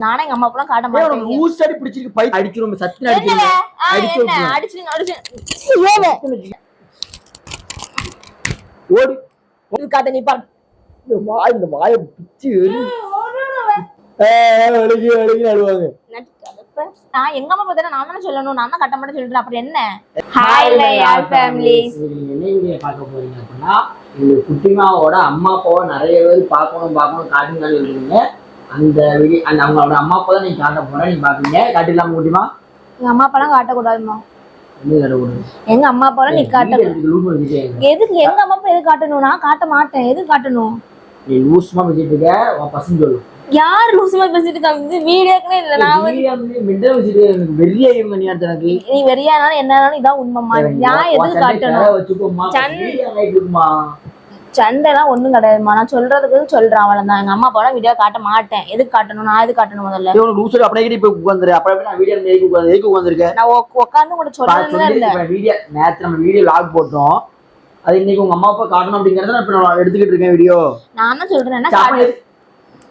நானே எங்க அம்மா அப்பெல்லாம் காட்ட மாட்டேன். லூஸ் அடி பிடிச்சிருக்கு பை அடிச்சிரும் சத்தின அடிச்சிரும் ஆ, அடிச்சு என்ன? விட்டுருவேன். அடிச்சு அடிச்சு ஏவே ஓடி. இருக்காத நீ பாரு. இந்த வாய் இந்த வாயை பிச்சு அழுகி அழுகி அழுவாங்க நடிக்காதப்ப. நான் எங்க அம்மா பார்த்தா நான் தானே சொல்லணும். நான் தான் கட்ட மாட்டேன் சொல்லிட்டு அப்புறம் என்ன? ஹாய் யார் ஃபேமிலிஸ் இன்னைக்கு நீங்க என்ன வீடியோ பார்க்க போறீங்க அப்படின்னா இந்த குட்டிமாவோட அம்மா அப்பாவை நிறைய பேர் பார்க்கணும் பார்க்கணும் காட்டுங்கன்னு அந்த வீடியோ அந்த அவங்களோட அம்மா அப்பா தான் நீங்க காட்ட போற நீங்க பாப்பீங்க? காட்டிடலாம் குட்டிமா எங்க அம்மா அப்பெல்லாம் காட்டக்கூடாதுமா எங்க அம்மா அப்பாலாம் நீ காட்ட எதுக்கு எங்க அம்மா அப்பா எது காட்டணும்? நான் காட்ட மாட்டேன். எது காட்டணும்? நீ லூஸ்மா வச்சுட்டு இருக்க உன் பசங்க சொல்லு. யார் லூசுமா பேசிட்டு இருக்காங்க வீடியோக்குனே இல்ல. நான் வச்சுட்டு எனக்கு வெறியா இருந்த நீ எனக்கு? நீ வெறியானாலும் என்னன்னாலும் இதான் உண்மைமா நான் எதுக்கு காட்டணும்? சண்டைலாம் ஒண்ணும் கிடையாதுமா நான் சொல்றதுக்கு சொல்றேன் அவ்வளவுதான். எங்க அம்மா அப்பாலாம் வீடியோ காட்ட மாட்டேன். எதுக்கு காட்டணும்? நான் எதுக்கு காட்டணும் முதல்ல? லூஸ் அடி அப்படியே இப்ப உட்காந்துரு அப்புறம் எப்படி நான் வீடியோ எதுக்கு உட்காந்து எதுக்கு உட்காந்துருக்க நான் உட்காந்து கூட சொல்லணும் இல்ல வீடியோ நேத்து நம்ம வீடியோ லாக் போட்டோம். அது இன்னைக்கு உங்க அம்மா அப்பா காட்டணும் அப்படிங்கறத நான் இப்ப நான் எடுத்துக்கிட்டு இருக்கேன் வீடியோ நான் தான் சொல்றேன்.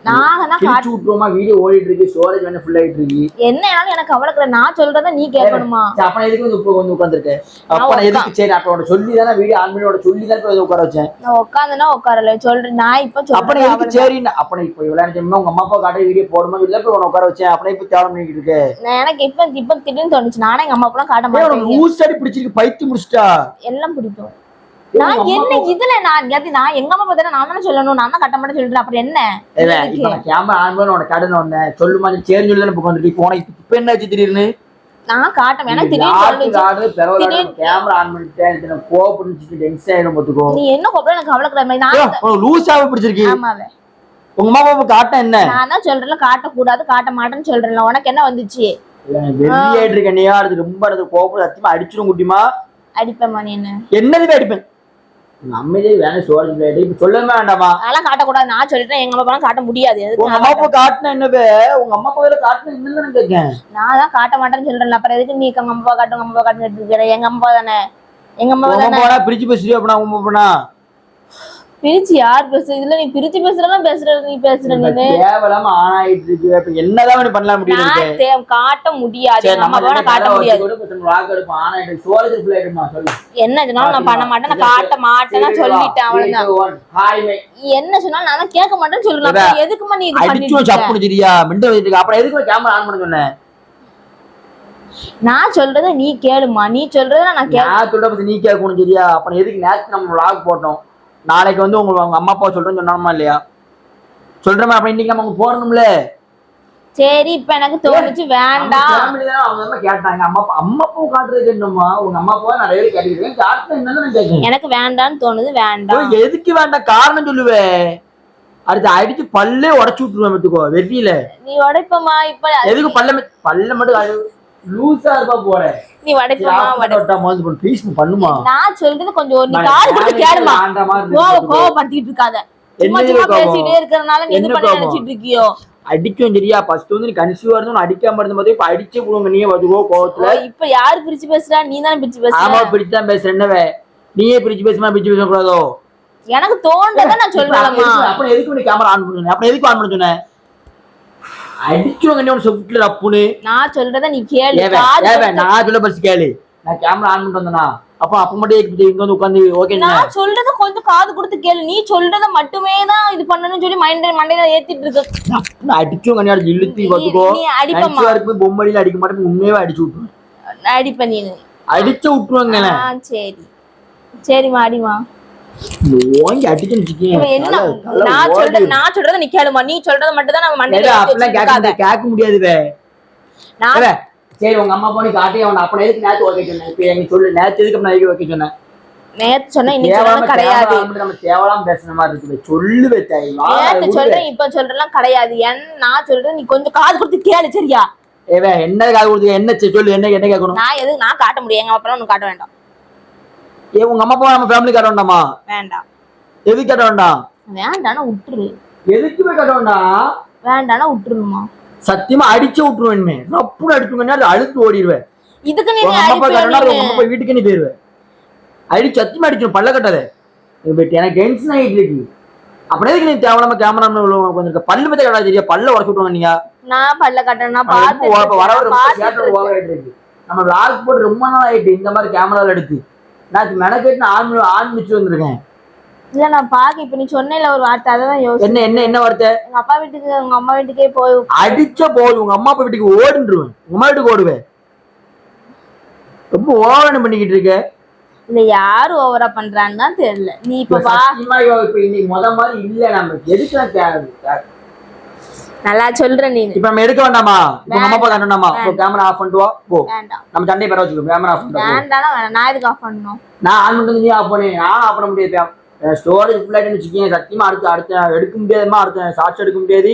காட்டு நான் தான் காட்டு வீடியோ ஓடிட்டு இருக்கு ஸ்டோரேஜ் வேணும் ஃபுல் ஆயிட்டு இருக்கு என்ன ஆனாலும் எனக்கு கவலை கிடையாது நான் சொல்றத நீ கேட்கணுமா? அப்ப எதுக்கு வந்து வந்து உட்காந்துருக்க அப்ப நான் எதுக்கு? சரி அப்ப உன்னை சொல்லி தானே வீடியோ ஆன் பண்ணி உன்னை சொல்லி தான் இப்ப உட்கார வச்சேன். நான் உட்காந்துனா உட்காரல. சொல்றேன் நான் இப்ப அப்ப சொல்றேன் எதுக்கு சரி? அப்ப நான் இப்ப இவ்வளவு நேரம் உங்க அம்மா அப்பா காட்டுற வீடியோ போடுமா? இல்ல உன்னை உட்கார வச்சேன். அப்ப நான் இப்ப தேவை பண்ணிட்டு எனக்கு இப்ப இப்ப திடீர்னு தோணுச்சு. நானே எங்க அம்மா அப்பெல்லாம் காட்ட மாட்டேன். லூஸ் அடி பிடிச்சிருக்கு பைத்து முடிச்சிட்டா. எல்லாம் பிடிக்கும். நான் என்ன இதுல நான் எது நான் எங்க அம்மா பார்த்தா நான் தானே சொல்லணும்? நான் தான் கட்ட மாட்டேன் சொல்லிட்டு அப்புறம் என்ன? ஏன் இப்ப நான் கேமரா ஆன் பண்ணி உனக்கு கடன் வந்தேன் சொல்லுமா நீ சேரி சொல்லி இப்ப வந்துட்டு உனக்கு இப்ப என்ன ஆச்சு திடீர்னு? நான் காட்டம் எனக்கு திடீர்னு கேமரா ஆன் பண்ணிட்டேன் கோவப்பட்டு டென்ஷன் ஆயிடும் பாத்துக்கோ. நீ என்ன கூப்பிட எனக்கு கவலை கிடையாது. நான் உனக்கு லூஸாவே பிடிச்சிருக்கு. ஆமாவே உங்க அப்பா காட்ட என்ன? நான் தான் சொல்றேன்ல காட்டக்கூடாது காட்ட மாட்டேன்னு சொல்றேன்ல. உனக்கு என்ன வந்துச்சு? வெளியாயிட்டு இருக்க நீயா அது ரொம்ப அது கோபம் சத்தியமா அடிச்சிடும் குட்டிமா. அடிப்பேம்மா நீ என்ன? என்னதுவே அடிப்பேன். நம்மளே வேணும் ஸ்டோரேஜ் பிளேட் இப்ப சொல்லவே வேண்டாமா? அதெல்லாம் காட்டக்கூடாது. நான் சொல்லிட்டேன். எங்க அம்மா அப்பெல்லாம் காட்ட முடியாது. உங்க அம்மா அப்பா காட்டின என்னவே உங்க அம்மா அப்பா காட்டின என்னன்னு கேட்கேன்? நான் தான் காட்ட மாட்டேன்னு சொல்றேன்ல. அப்புறம் எதுக்கு நீ எங்க அம்மா காட்டும் அம்மா காட்டுன்னு இருக்கிற? எங்க அம்மா தானே? எங்க அம்மா தானே? பிரிச்சு பேசுறியா அப்ப நான் உங்க போனா பிரிச்சு யார் பேசுறது இதுல நீ பிரிச்சு பேசுறலாம் பேசுறது நீ பேசுற நீ தேவையில்லாம ஆன் ஆயிட்டு இருக்கு இப்ப என்னதான் பண்ணலாம் முடியும் காட்ட முடியாது நம்ம நான் காட்ட முடியாது லாக் என்ன சொன்னாலும் நான் பண்ண மாட்டேன் நான் காட்ட மாட்டேன் நான் சொல்லிட்டேன் அவ்வளவுதான் என்ன சொன்னாலும் நான் கேட்க மாட்டேன்னு அப்புறம் எதுக்குமா நீ இது பண்ணிட்டு சரியா மிண்டல் வச்சிட்டு இருக்க. அப்புறம் எதுக்கு கேமரா ஆன் பண்ண சொன்னேன் நான் சொல்றத நீ கேளுமா நீ சொல்றத நான் கேட்க நான் சொல்ற பத்தி நீ கேட்கணும் சரியா அப்புறம் எதுக்கு நேத்து நம்ம vlog போட்டோம் நாளைக்கு வந்து உங்க உங்க அம்மா அப்பா சொல்றேன்னு சொன்னோமா இல்லையா? சொல்றமா அப்ப இன்னைக்கு நம்ம அங்க போடணும்ல சரி இப்ப எனக்கு தோணுச்சு வேண்டாம். அவங்க அம்மா கேட்டாங்க. அம்மா அப்பா அம்மா அப்பா காட்டுறதுக்கு என்னம்மா? உங்க அம்மா அப்பா நிறைய பேர் காட்டுறது கேட்கறேன் எனக்கு வேண்டான்னு தோணுது வேண்டாம். எதுக்கு வேண்டாம்? காரணம் சொல்லுவே. அடுத்து அடிச்சு பல்லே உடச்சு விட்டுருவேன் பார்த்துக்கோ வெட்டியில. நீ உடைப்பமா இப்ப எதுக்கு பல்ல பல்ல மட்டும் லூசா இருப்பா போறேன் நீ பண்ணு ப்ளீஸ் பண்ணுமா? நான் சொல்றது கொஞ்சம் நீ கேளுமா. மாதிரி கோவ. கோவப்படுத்திட்டு இருக்காத. சும்மா சும்மா கோவம்? பேசிட்டே இருக்கறனால நீ என்ன பண்ணி? நினைச்சிட்டு இருக்கியோ? அடிக்கும் சரியா ஃபர்ஸ்ட் வந்து நீ கன்சியூவா இருந்து உன்னை அடிக்காம இருந்த போதே இப்ப அடிச்சே போடுவாங்க நீயே பார்த்துக்கோ கோவத்துல. இப்ப யாரு பிரிச்சு பேசுறா? நீ தானே பிரிச்சு ஆமா பேசுற? பிரிச்சு தான் பேசுற என்னவே? நீயே பிரிச்சு பேசுமா பிரிச்சு பேசக்கூடாதோ? எனக்கு தோன்றத நான் இப்ப சொல்றேன்மா அப்புறம் எதுக்கு நீ கேமரா ஆன் பண்ணுங்க அப்புறம் எதுக்கு ஆன் பண்ண சொன்னேன்? அடிச்சுவாங்க நீ உன் சொத்துல அப்புன்னு நான் சொல்றத நீ கேளு நான் சொல்ல பரிசு கேளு. நான் கேமரா ஆன் பண்ணிட்டு வந்தேனா. அப்ப அப்ப மட்டும் இங்க வந்து உட்காந்து ஓகே நான் சொல்றத கொஞ்சம் காது கொடுத்து கேளு. நீ சொல்றத மட்டுமே தான் இது பண்ணணும்னு சொல்லி மைண்ட் மண்டையில ஏத்திட்டு இருக்க. நான் அடிச்சும் கண்ணாடி இழுத்து பார்த்துக்கோ. நீ அடிப்பமா இருக்கும்போது பொம்மடியில அடிக்க மாட்டேன் உண்மையாவே அடிச்சு விட்டுருவேன். அடிப்ப நீ அடிச்சு விட்டுருவாங்க சரி. சரிம்மா அடிமா ஓங்கி நான் சொல்றது. நான் சொல்றத நீ சொல்றத மட்டும் தான் நம்ம மண்டையில வச்சுட்டு கேட்க முடியாதுவே நான் ஏவே, சரி உங்க அம்மா போய் காட்டி அவன் அப்புறம் எதுக்கு நேத்து ஓகே சொன்னேன். இப்ப எனக்கு சொல்லு நேத்து எதுக்கு நான் ஓகே சொன்னேன்? நேத்து சொன்னா இன்னைக்கு தேவையில்லாம சொன்னா கிடையாது. நம்ம தேவையில்லாம பேசுன மாதிரி இருக்குது சொல்லுவே தேவை நேத்து சொல்றேன் இப்ப சொல்றேன் கிடையாது. என் நான் சொல்றேன் நீ கொஞ்சம் காது கொடுத்து கேளு சரியா? ஏவே என்ன காது கொடுத்து என்ன சொல்லு என்ன என்ன கேட்கணும்? நான் எதுக்கு நான் காட்ட முடியும். எங்க அப்புறம் உனக்கு காட்ட வேண்டாம். ஏ உங்க அம்மா அப்பா நம்ம ஃபேமிலி காட்ட வேண்டாமா வேண்டாம். எது காட்ட வேண்டாம் வேண்டாம்னா விட்டுரு எதுக்குமே கட்டோம்டா வேண்டாம்னா விட்டுருமா சத்தியமா அடிச்சு விட்டுருவேன் ரப்புன்னு அடிச்சுங்க அது அழுத்து ஓடிடுவேன் இதுக்கு நீ உங்க அம்மா அப்பா காட்டினா உங்க அம்மா அப்பா வீட்டுக்கு நீ போயிருவேன் அடிச்சு சத்தியமா அடிக்கணும். பல்ல கட்டாத. பட் எனக்கு டென்ஷன் ஆகிட்டு இருக்கு எதுக்கு நீ தேவையில்லாம கேமரா கொஞ்சம் பல்லு பத்தி கட்டாது சரியா பல்ல உடச்சு விட்டுருவாங்க நீங்க. நான் பல்ல வர ஆயிட்டு இருக்கு. நம்ம vlog போட்டு ரொம்ப நாள் ஆயிட்டு இந்த மாதிரி கேமரால எடுத்து. நான் மெனக்கெட்டு வச்சு வந்திருக்கேன். இல்ல நான் பாக்க இப்ப நீ சொன்னேல ஒரு வார்த்தை அதான் யோசி என்ன என்ன என்ன வார்த்தை? எங்க அப்பா வீட்டுக்கு உங்க அம்மா வீட்டுக்கே போய் அடிச்ச போது உங்க அம்மா அப்பா வீட்டுக்கு ஓடின்றுவேன். உங்க அம்மா வீட்டுக்கு ஓடுவேன் ரொம்ப ஓவரம் பண்ணிக்கிட்டு இருக்க. இல்ல யாரு ஓவரா பண்றான்னு தான் தெரியல. நீ இப்ப வா. இப்ப இன்னைக்கு முத மாதிரி இல்ல நம்ம எதுக்கு கே- நல்லா சொல்ற நீ இப்ப நம்ம எடுக்க வேண்டாமா? இப்ப அம்மா அப்பா காட்டணுமா இப்போ கேமரா ஆஃப் பண்ணிட்டு வா. போ. வேண்டாம். நம்ம சண்டை பெற வச்சுக்கோ. கேமரா ஆஃப் பண்ணிட்டு. வேண்டாம் வேணாம். நான் எதுக்கு ஆஃப் பண்ணணும்? நான் ஆன் பண்ணி நீ ஆஃப் பண்ணு. நான் ஆஃப் பண்ண முடியாது ஸ்டோரேஜ் ஃபுல்லாயிட்டு வச்சுக்கேன் சத்தியமா அடுத்து அடுத்த எடுக்க முடியாதுமா அடுத்த சாட்சி எடுக்க முடியாது.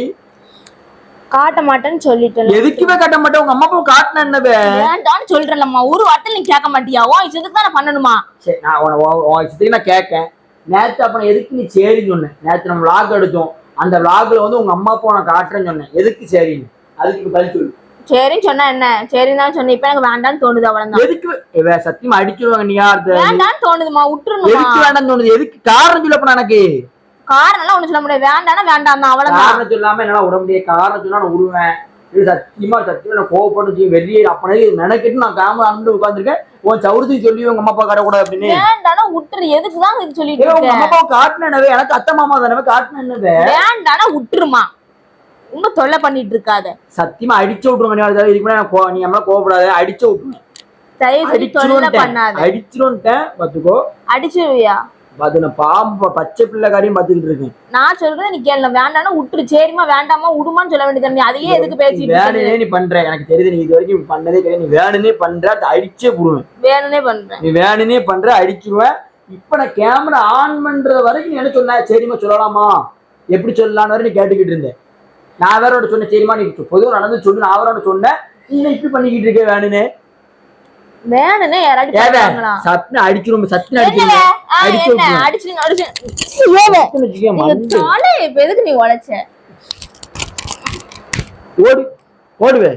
காட்ட மாட்டேன்னு சொல்லிட்டேன் எதுக்குமே கட்ட மாட்டேன். உங்க அம்மா அப்பா காட்டின என்னவே? வேண்டாம்னு சொல்றேன்லம்மா. ஒரு வார்த்தை நீ கேட்க மாட்டியா? ஓ இதுக்கு தான் பண்ணணுமா? சரி நான் உன உன் இஷ்டத்துக்கு நான் கேட்கேன். நேத்து அப்புறம் எதுக்கு நீ சரின்னு சொன்னேன் நேத்து நம்ம vlog எடுத்தோம். அந்த vlogல வந்து உங்க அம்மா அப்பா நான் காட்டுறேன்னு சொன்னேன். எதுக்கு சரின்னு? அதுக்கு கழிச்சு சொல்லு. சரின்னு சொன்னா என்ன? சரின்னு தான் சொன்னேன். இப்ப எனக்கு வேண்டாம்னு தோணுது அவ்வளவுதான். எதுக்கு? சத்தியமா அடிச்சிருவாங்க நீ யாரு? வேண்டாம்னு தோணுதுமா விட்டுருணுமா எதுக்கு வேண்டாம்னு தோணுது? எதுக்கு? காரணம் சொல்லப்ப எனக்கு. காரணம் எல்லாம் ஒண்ணு சொல்ல முடியாது. வேண்டாம்னா வேண்டாம் தான் அவ்வளவுதான். காரணம் சொல்லாம என்னால விட முடியாது. காரணம் சொன்னா நான் விடுவேன் இது சத்தியமா சத்தியமா நான் கோவப்பட்டு வெளியே அப்பனே நினைக்கிட்டு நான் கேமரா அனுப்பிட்டு உட்காந்துருக்கேன் உன் சவுரத்துக்கு சொல்லி உங்க அம்மா அப்பா காட்டக்கூடாது அப்படின்னு. வேண்டாம்னா விட்டுரு எதுக்கு தான் இது சொல்லிட்டு உங்க அம்மா அப்பா காட்டின என்னவே எனக்கு அத்தை மாமா தானே காட்டின என்னவே வேண்டாம்னா விட்டுருமா இன்னும் தொல்லை பண்ணிட்டு இருக்காத. சத்தியமா அடிச்சு விட்டுருங்க இதுக்கு முன்னாடி நீ அம்மா கோவப்படாத அடிச்சு விட்டுருவேன் தயவு செஞ்சு தொல்லை பண்ணாத. அடிச்சிருவேன் பாத்துக்கோ அடிச்சிருவியா? அது நான் பாம்பு பச்சை பிள்ளை காரியம் பாத்துக்கிட்டு இருக்கேன். நான் சொல்றது நீ கேள்வி வேண்டாம்னா விட்டுரு. சரிம்மா வேண்டாமா விடுமான்னு சொல்ல வேண்டியது நீ அதையே எதுக்கு இருக்க? வேணுனே நீ பண்ற. எனக்கு தெரியுது நீ இது வரைக்கும் பண்ணதே கிடையாது. நீ வேணுனே பண்ற அதை அடிச்சே போடுவேன். வேணும்னே பண்றேன். நீ வேணுனே பண்ற அடிச்சிருவேன். இப்ப நான் கேமரா ஆன் பண்ற வரைக்கும் என்ன சொன்ன? சரிம்மா சொல்லலாமா? எப்படி சொல்லலாம்னு வரை நீ கேட்டுக்கிட்டு இருந்தேன் நான் வேற ஒன்று சொன்னேன் சரிம்மா நீ பொதுவாக நடந்து சொல்லு நான் ஒன்று சொன்னேன். நீ இப்படி பண்ணிக்கிட்டு இருக்க வேணுனே வேணும்னே ஏவே பண்ணுவாங்களா? சத்தின அடிச்சிரும் என்னவே? அடிச்சிரும் ஆ, அடிச்சு என்ன? விட்டுருவேன். அடிச்சு அடிச்சு சத்தின்னு வச்சுக்கோ, நீங்க மண்டு. தாலே இப்ப எதுக்கு நீ உழைச்ச ஓடு ஓடுவே.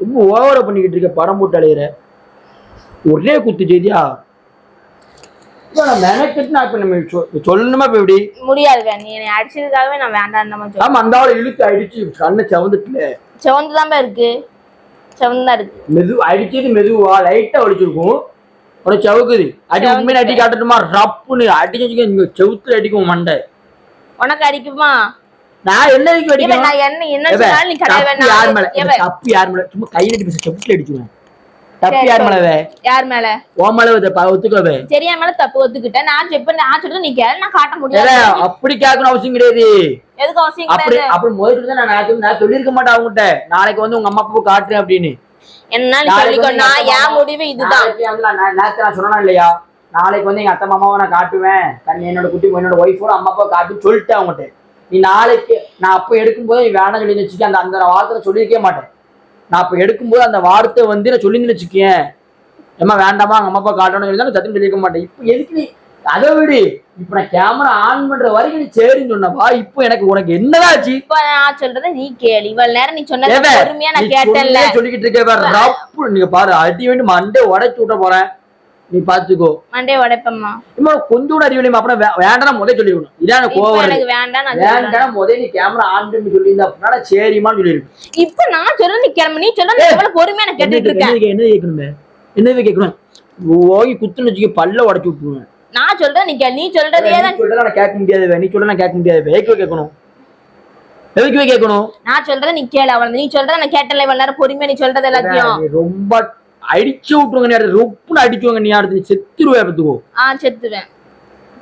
ரொம்ப ஓவரா பண்ணிக்கிட்டு இருக்க படம் போட்டு அலையிற. ஒரே குத்து செய்தியா? சொல்லணுமா இப்ப எப்படி? முடியாது நீ என்னை அடிச்சதுக்காகவே நான் வேண்டாம் ஆமா அந்த இழுத்து அடிச்சு கண்ணை செவந்துட்டுல. செவந்துதான் இருக்கு. செவந்துதான் இருக்கு. மெது அடிச்சது மெதுவா லைட்டா ஒடிச்சிருக்கும் உனக்கு சவுக்குது. அடி உண்மையில அடி காட்டட்டுமா ரப்புன்னு அடிச்சு நீங்க செவுத்துல அடிக்கும் மண்டை. உனக்கு அடிக்குமா? நான் என்ன வரைக்கும் இவன் அடிக்கணும்? நான் என்ன என்ன சொன்னாலும் நீ கிடையாது தப்பு யார் மேல? வேணாம். தப்பு யார் மேல? சும்மா கையில அடி செவுத்துல அடிச்சுவேன் தப்பு சரி, யார். மேலவே? யார் மேல? ஓ மேல ஒத்துக்கவே. சரியா மேல தப்பு ஒத்துக்கிட்டேன் நான் இப்ப நான் சொல்றது நீ கேளு. நான் காட்ட முடியாது. அப்படி கேட்கணும் அவசியம் கிடையாது. எதுக்கு அவசியம் அப்படி அப்படி முதல்ல நான் சொல்லியிருக்க மாட்டேன் அவங்ககிட்ட. நாளைக்கு வந்து உங்க அம்மா அப்பா காட்டுறேன் அப்படின்னு. என்ன சொல்லிக்கோ நான் என் முடிவு இதுதான். நான் நேத்து நான் சொன்னா இல்லையா? நாளைக்கு வந்து எங்க அத்தை மாமாவை நான் காட்டுவேன். என்னோட குட்டி என்னோட ஒய்ஃபோட அம்மா அப்பா காட்டு சொல்லிட்டேன் அவங்ககிட்ட. நீ நாளைக்கு நான் அப்ப எடுக்கும்போது நீ வேணாம் சொல்லி வச்சுக்க அந்த அந்த வார்த்தை சொல்லியிருக்கே மாட்டேன். நான் அப்ப எடுக்கும்போது அந்த வார்த்தை வந்து நான் சொல்லி வச்சுக்கேன். ஏமா வேண்டாமா எங்க அம்மா அப்பா காட்டணும்னு சொல்லி தான் சத்தியம் சொல்லியிருக்க மாட்டேன். இப்போ எதுக்கு நீ அதை விடு. இப்ப நான் கேமரா ஆன் பண்ற வரைக்கும் நீ சரின்னு சொன்னப்பா இப்போ எனக்கு உனக்கு என்னதான் ஆச்சு? இப்ப நான் சொல்றதை நீ கேளு. இவ்வளவு நேரம் நீ சொன்னது பொறுமையா நான் சொன்னதே சொல்லிக்கிட்டு இருக்க பாரு ரப்பு நீங்க பாரு அடி வேண்டி மண்டே உடைச்சு விட்ட போறேன். நீ பாத்துக்கோ. மண்டே உடைப்பம்மா. இம்மா கொஞ்சம் கூட அறிவில்லைமா அப்புறம் வேண்டாம் முதல்ல சொல்லிவிடணும் இதான் கோவம். எனக்கு வேண்டாம். வேண்டாம் முதல்ல நீ கேமரா ஆன் பண்ணி சொல்லியிருந்தா அப்படின்னா சரிம்மான்னு சொல்லியிருக்கு இப்ப நான் சொல்றது நீ கிளம்பு. நீ ஏய், எவ்வளவு பொறுமையா நான் கேட்டுட்டு இருக்கேன். என்ன கேட்கணுமே? என்ன கேட்கணும்? ஓகி குத்துன்னு வச்சுக்க பல்ல உடச்சு விட்டுருவேன். நான் சொல்றேன் நீ நீ சொல்றதே தான் சொல்றத நான் கேட்க முடியாது நீ சொல்ல நான் கேட்க முடியாது எதுக்கு கேட்கணும்? எதுக்கு கேட்கணும்? நான் சொல்றதை நீ கேளு அவள நீ சொல்றத நான் கேட்டல இவ்வளவு நேரம் பொறுமையா நீ சொல்றது எல்லாத்தையும். ரொம்ப அடிச்சு விட்டுருங்க நீ அடுத்து ரொப்புன்னு அடிச்சுவாங்க நீ அடுத்து செத்துருவே பத்துக்கோ ஆ செத்துவேன்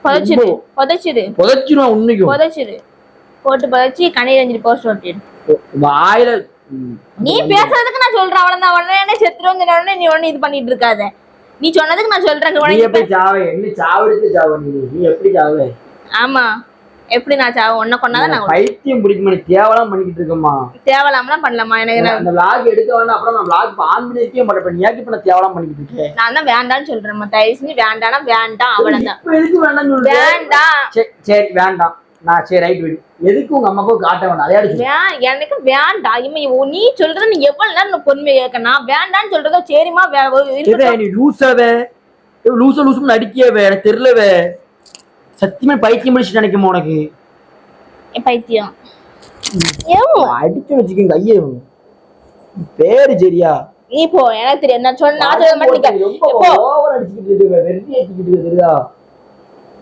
புதைச்சிரு புதைச்சிரு. புதைச்சிருவேன் உன்னைக்கும் புதைச்சிரு. போட்டு புதைச்சி கண்ணீர் அஞ்சு போஸ்ட் ஓட்டிடு வாயில. நீ பேசுறதுக்கு நான் சொல்றேன் அவ்வளவுதான். உடனே செத்துருவோம் சொன்ன உடனே நீ ஒண்ணு இது பண்ணிட்டு இருக்காத. நீ சொன்னதுக்கு நான் சொல்றேன் நீ உனக்கு எப்படி சாவே என்ன சாவடிச்சு சாவ நீ எப்படி சாவே? ஆமா. எப்படி நான் சாவ உன்ன கொண்டாதான் நான் பைத்தியம் பிடிக்குமா நீ தேவலாம் பண்ணிக்கிட்டு இருக்கமா தேவலாமலாம் பண்ணலாமா? எனக்கு நான் அந்த vlog எடுக்க வேண்டாம் அப்புறம் நான் இப்ப ஆன் பண்ணிருக்கே மாட்டேன். இப்ப நீ இப்ப நான் தேவலாம் பண்ணிக்கிட்டு இருக்கேன் நான் தான் வேண்டாம்னு சொல்றேன் தயவு செஞ்சு வேண்டாம்னா வேண்டாம் அவ்வளவுதான். எதுக்கு வேண்டாம் சொல்ற? வேண்டாம். சரி சரி வேண்டாம். நான் சரி ரைட் விடு எதுக்கு உங்க அம்மாவுக்கு காட்ட வேண்டாம்? அதே அடிச்சு வே- எனக்கு வேண்டாம். இவன் நீ சொல்றது நீ எவ்வளவு நேரம் கேட்க நான் வேண்டாம்னு சொல்றதோ. ஏவே, நீ லூசாவே லூச லூசு நடிக்கவே எனக்கு தெரியலவே. சத்தியமா பைத்தியம் பிடிச்சு நினைக்குமா உனக்கு? பைத்தியம். அடிச்சு வச்சுக்கோங்க கையை. பேரு சரியா? நீ போ எனக்கு தெரியும். நான் சொன்ன நான் கே- போ. ஓவர் இருக்கு இருக்கு தெரியுதா?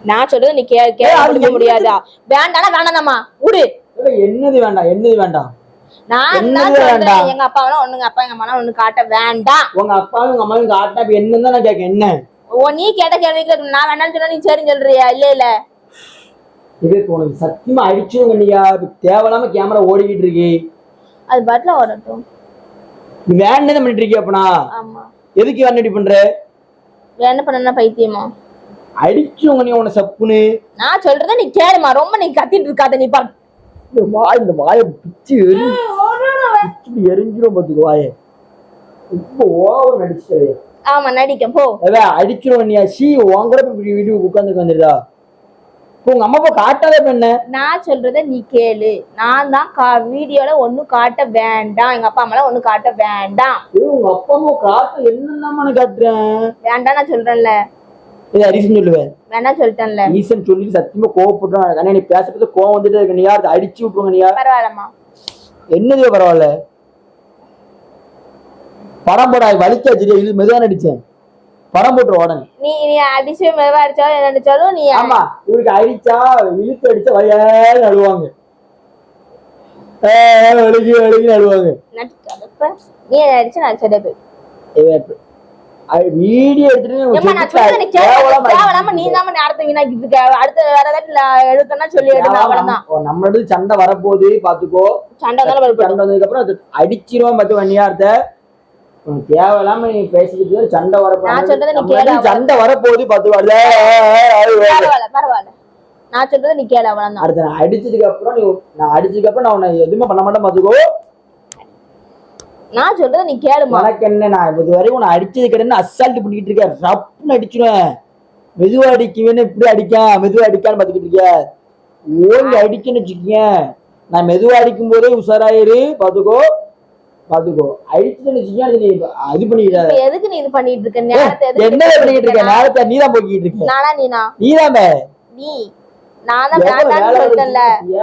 நான் சொல்றது நீ கே முடிக்க என்ன- முடியாதா? வேண்டாம்னா வேண்டாம்மா ஏய், என்னது வேண்டாம் என்னது வேண்டாம்? நான் தான் சொல்றேன். வேண்டாம்? எங்க அப்பாவெல்லாம் ஒண்ணுங்க அப்பா எங்க அம்மா ஒண்ணு காட்ட வேண்டாம். உங்க அப்பாவும் உங்க அம்மாவும் இப்ப என்னன்னு நான் கேட்க என்ன? ஓ நீ கேட்ட கேள்விக்கு நான் வேண்டாம்னு சொன்னா நீ சரின்னு சொல்றியா? இல்ல இல்ல. இப்ப உனக்கு சத்தியமா நீயா இப்ப தேவையில்லாம கேமரா ஓடிக்கிட்டு இருக்கு. அது பட்ல ஓடட்டும் நீ வேண்டதை பண்ணிட்டு இருக்கிய அப்பனா? ஆமா. எதுக்கு வேண்டி பண்ற? என்ன பண்ணா பைத்தியமா? அடிச்சுங்க நீ உன சப்புன்னு. நான் சொல்றத நீ கேளுமா. ரொம்ப நீ கத்திட்டு இருக்காத நீ பாரு. இந்த வாய் இந்த வாயை பிச்சு எரி. எரிஞ்சிரும் பாத்துக்கு வாயை. ரொம்ப ஓவர் நடிச்சது ஆமா நடிக்க போ. அதான் அடிச்சிரும் நீ சி உன் கூட வீடியோ உட்காந்து வந்துருதா? உங்க அம்மா அப்பா காட்டாத என்ன? நான் சொல்றத நீ கேளு. நான் தான் கா வீடியோல ஒண்ணும் காட்ட வேண்டாம். எங்க அப்பா அம்மாலாம் ஒண்ணும் காட்ட வேண்டாம். உங்க அப்பா அம்மா காட்ட என்னென்னமா நான் காட்டுறேன்? வேண்டாம் நான் சொல்றேன்ல. இது அரிசன் சொல்லுவேன். வேண்டாம் சொல்லிட்டேன்ல. ஈசன் சொல்லி சத்தியமா கோவப்படுறான் ஆனா நீ பேச பேச கோவம் வந்துட்டு இருக்க. நீ யார்? அடிச்சு விட்டுருங்க நீ யார்? பரவாயில்லம்மா. என்னது பரவாயில்ல? படம் போட வலிக்கா இது மெதுவா நடிச்சேன். படம் உடனே. நீ நீ அடிச்சு மெதுவா அடிச்சாலும் என்ன அடிச்சாலும் நீ ஆமா இவருக்கு அடிச்சா இழுத்து அடிச்சா வயல் அழுவாங்க அழுகி அழுகி அழுவாங்க நடிக்காதப்ப நீ அடிச்சு நான் சொல்ல போய். வீடியோ எடுத்துட்டு நீ தான் நேரத்தை வீணாக்கிட்டு இருக்க. அடுத்த வேற ஏதாச்சும் எடுக்கணும்னா சொல்லி எடுக்கணும் அவ்வளவுதான். நம்மளோட சண்டை வரப்போகுது பாத்துக்கோ. சண்டை சண்டை வந்ததுக்கு அப்புறம் அடிச்சிருவோம் பத்து வண்டியார்த்த உனக்கு தேவையில்லாம நீ பேசிக்கிட்டு சண்டை நம்மளுக்கு சண்டை வரப்போகுது பத்து பரவாயில்ல நான் சொல்றத நீ கேளு அடுத்து நான் அடிச்சதுக்கு அப்புறம் நீ நான் அடிச்சதுக்கு அப்புறம் நான் உன்னை எதுவுமே பண்ண மாட்டேன் பாத்துக்கோ நான் சொல்றத நீ கேளுமா உனக்கு என்ன நான் இது வரைக்கும் உன்னை அடிச்சது கிடையாது அசால்ட் பண்ணிக்கிட்டு இருக்கேன் ரப்புன்னு அடிச்சிருவேன் மெதுவா அடிக்குவேன்னு இப்படி அடிக்கான் மெதுவா அடிக்கான்னு பாத்துக்கிட்டு இருக்க ஓங்கி அடிக்கன்னு நான் மெதுவா அடிக்கும் போதே உஷாராயிரு பாத்துக்கோ பாத்துக்கோ. நீ இது பண்ணிக்கிட்ட இப்ப எதுக்கு நீ இது பண்ணிட்டு இருக்க? நேரத்தை என்ன பண்ணிக்கிட்டு இருக்க? நேரத்தை நீ தான் போக்கிட்டு இருக்க. நானா நீனா? நீ. தான் நீ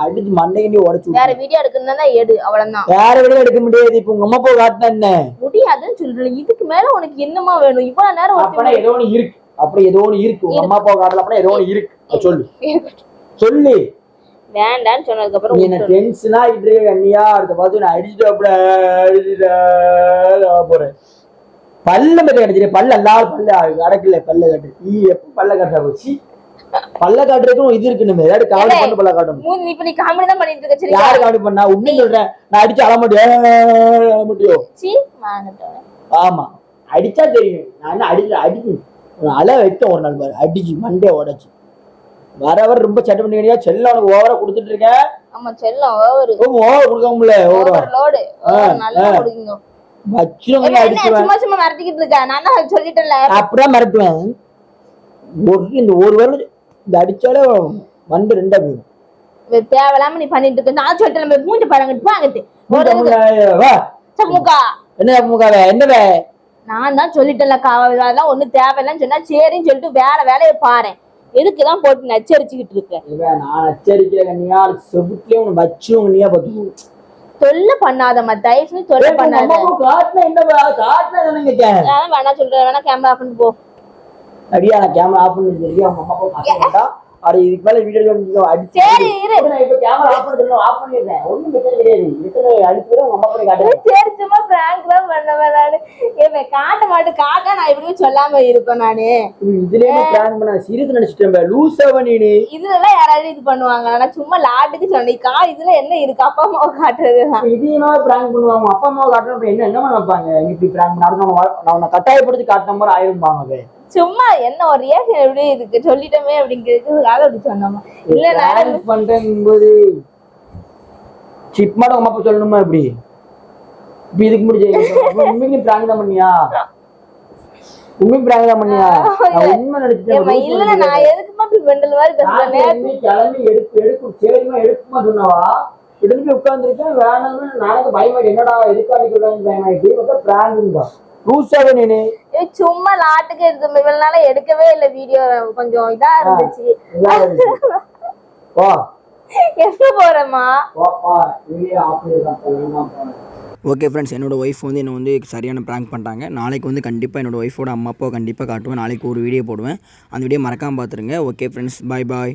அடிச்சு மண்டைக்கு உடச்சு வேற வீடியோ எடுக்கணும்னா எடு அவ்வளவுதான். வேற விட எடுக்க முடியாது. இப்ப உங்க அம்மா அப்பா காட்டின என்ன? முடியாதுன்னு சொல்றேன். இதுக்கு மேல உனக்கு என்னமா வேணும்? இவ்வளவு நேரம் அப்பனா ஏதோ ஒண்ணு இருக்கு. அப்படி ஏதோ ஒண்ணு இருக்கு. உங்க அம்மா அப்பா காட்டல அப்பனா ஏதோ ஒண்ணு இருக்கு. சொல்லு. சொல்லு. வேண்டான்னு சொன்னதுக்கு அப்புறம் நீ என்ன. டென்ஷனா ஆகிட்டு இருக்க அடுத்த பார்த்து நான் அடிச்சுட்டு அப்படி அடிச்சுட்டு போறேன் பல்ல மட்டும் கிடைச்சிரு பல்ல எல்லாரும் பல்ல அடக்கல பல்ல காட்டு நீ எப்ப பல்ல காட்டுற போச்சு பல்ல காட்டுறதுக்கும் இது இருக்கணுமே ஏதாவது காமெடி பண்ணி பல்ல காட்டணும் இப்ப நீ காமெடி தான் பண்ணிட்டு இருக்க யாரு காமெடி பண்ணா உண்மையை சொல்றேன் நான் அடிச்சு அழ மாட்டேன் அழ வாங்கட்டோம் ஆமா அடிச்சா தெரியும் நான் அடிச்சு அடிச்சு அழ வைக்க ஒரு நாள் பாரு அடிச்சு மண்டே உடைச்சு வர வர ரொம்ப சட்டை பண்ணிக்கிறியா செல்ல உனக்கு ஓவரா கொடுத்துட்டு இருக்கேன் ஆமா செல்லம் ஓவர் ஓவர் கொடுக்க முடியல ஓவரா லோடு நல்லா கொடுங்க. வச்சிரும் என்ன அடிச்சுவேன் சும்மா சும்மா மிரட்டிக்கிட்டு இருக்க? நான் சொல்லிட்டேன்ல? அப்படியே மிரட்டுவேன். ஒரு இந்த ஒரு வருடம் இந்த அடிச்சாலே மண்டு ரெண்டா போயிடும் தேவையில்லாம நீ பண்ணிட்டு இருக்க. நான் சொல்லிட்டேன் நம்ம மூஞ்சி பாருங்கிட்டு போங்கிட்டு ஒரு மூக்க வா. சமுக்கா என்ன முக்காவே என்னவே நான் தான் சொல்லிட்டேன்ல காவா அதெல்லாம் ஒண்ணும் தேவையில்லைன்னு சொன்னா சரின்னு சொல்லிட்டு வேற வேலையை பாறேன் எதுக்குதான் போட்டு நச்சரிச்சுக்கிட்டு இருக்க? நான் எச்சரிக்கிற கண்ணியா செவுட்லயே உன்னை வச்சிரும் கண்ணியா பார்த்து தொல்லை பண்ணாதம்மா தயவு செஞ்சு தொல்லை பண்ணாத. வேணா சொல்றேன். வேணா கேமரா ஆஃப் பண்ணிட்டு போ. அடியா நான் கேமரா ஆஃப் பண்ணி தெரியும் அவங்க அம்மா அப்பா அட இதுக்கு மேல வீடியோ அடிச்சு சரி இரு. நான் இப்ப கேமரா ஆஃப் பண்ணிட்டு ஆஃப் பண்ணிடுறேன். ஒண்ணும் பிரச்சனை கிடையாது. பிரச்சனை அடிச்சு உங்க அம்மா பண்ணி காட்டுறேன் சரி சும்மா பிராங்க் தான் பண்ணுவேன் நானு. இவன் காட்ட மாட்டேன். காட்ட நான் எப்படியும் சொல்லாம இருப்பேன் நானு. இதுலயே பிளான் பண்ண சீரியஸ் நினைச்சிட்டேன் லூசா நீ இதுலலாம் யாராவது இது பண்ணுவாங்க நான் சும்மா லாட்டுக்கு சொன்னேன். கா இதுல என்ன இருக்கு? அப்பா அம்மாவை காட்டுறதுதான் இதையுமா பிராங்க் பண்ணுவாங்க அப்பா அம்மாவை காட்டணும். இப்ப என்ன என்ன நினைப்பாங்க இப்படி பிராங்க் பண்ணாரு நான் கட்டாயப்படுத்தி காட்டின மாதிரி ஆயிருப்பாங்க சும்மா என்ன ஒரு ரியாக்ஷன் எப்படி இருக்கு? சொல்லிட்டோமே அப்படிங்கிறதுக்காக அப்படி சொன்னோமா? இல்ல நான் பிராங்க் பண்றேன் போது சிப் மாட உங்க அப்பா சொல்லணுமா இப்படி இப்ப இதுக்கு முடிஞ்சு உண்மைக்கு பிராங்க் தான் பண்ணியா? உண்மை பிராங்க் தான் பண்ணியா? உண்மை ஏம்மா, இல்ல நான் எதுக்குமா இப்படி வெண்டல் மாதிரி பேசுறேன் கிளம்பி எடுப்பு எடுக்கும் சரிமா எடுக்குமா சொன்னவா? எடுத்து உட்கார்ந்துருக்கேன். வேணாம்னு நாளைக்கு பயமாயிட்டு என்னடா எதுக்கு அடிக்கிறாங்க பயமாயிட்டு பிராங்குங்க லூசாவே நீனு ஏய், சும்மா லாட்டுக்கு எடுத்து இவ்வளவு நாளா எடுக்கவே இல்ல வீடியோ கொஞ்சம் இதா இருந்துச்சு. எங்க பண்ணி ஓகே ஃப்ரெண்ட்ஸ் என்னோட ஒய்ஃப் வந்து என்னை வந்து சரியான ப்ராங்க் பண்ணிட்டாங்க. நாளைக்கு வந்து கண்டிப்பாக என்னோட ஒய்ஃபோட அம்மா அப்பாவை கண்டிப்பாக காட்டுவேன். நாளைக்கு ஒரு வீடியோ போடுவேன். அந்த வீடியோ மறக்காமல் பார்த்துருங்க. ஓகே ஃப்ரெண்ட்ஸ் பாய் பாய்